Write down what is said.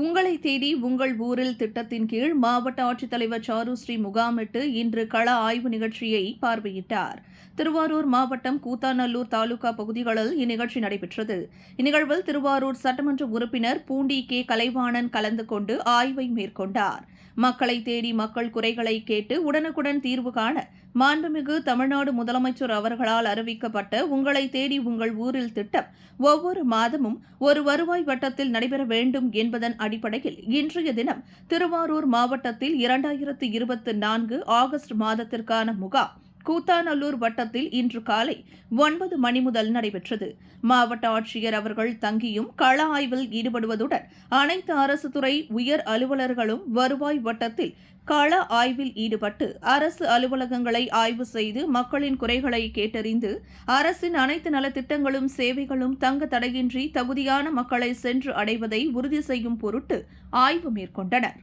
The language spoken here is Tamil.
உங்களை தேடி உங்கள் ஊரில் திட்டத்தின் கீழ் மாவட்ட ஆட்சித்தலைவர் சாருஸ்ரீ முகாமிட்டு இன்று கள ஆய்வு நிகழ்ச்சியை பார்வையிட்டார். திருவாரூர் மாவட்டம் கூத்தாநல்லூர் தாலுகா பகுதிகளில் இந்நிகழ்ச்சி நடைபெற்றது. இந்நிகழ்வில் திருவாரூர் சட்டமன்ற உறுப்பினர் பூண்டி கே. கலைவாணன் கலந்து கொண்டு ஆய்வை மேற்கொண்டார். மக்களை தேடி மக்கள் குறைகளை கேட்டு உடனுக்குடன் தீர்வு காண மாண்புமிகு தமிழ்நாடு முதலமைச்சர் அவர்களால் அறிவிக்கப்பட்ட உங்களை தேடி உங்கள் ஊரில் திட்டம் ஒவ்வொரு மாதமும் ஒரு வருவாய் வட்டத்தில் நடைபெற வேண்டும் என்பதன் அடிப்படையில் இன்றைய தினம் திருவாரூர் மாவட்டத்தில் இரண்டாயிரத்து இருபத்தி நான்கு ஆகஸ்ட் மாதத்திற்கான முகாம். கூத்தாநல்லூர் வட்டத்தில் இன்று காலை ஒன்பது மணி முதல் நடைபெற்றது. மாவட்ட ஆட்சியர் அவர்கள் தங்கியும் கள ஆய்வில் ஈடுபடுவதுடன் அனைத்து அரசு துறை உயர் அலுவலர்களும் வருவாய் வட்டத்தில் கள ஆய்வில் ஈடுபட்டு அரசு அலுவலகங்களை ஆய்வு செய்து மக்களின் குறைகளை கேட்டறிந்து அரசின் அனைத்து நலத்திட்டங்களும் சேவைகளும் தங்க தடையின்றி தகுதியான மக்களை சென்று அடைவதை உறுதி செய்யும் பொருட்டு ஆய்வு மேற்கொண்டனர்.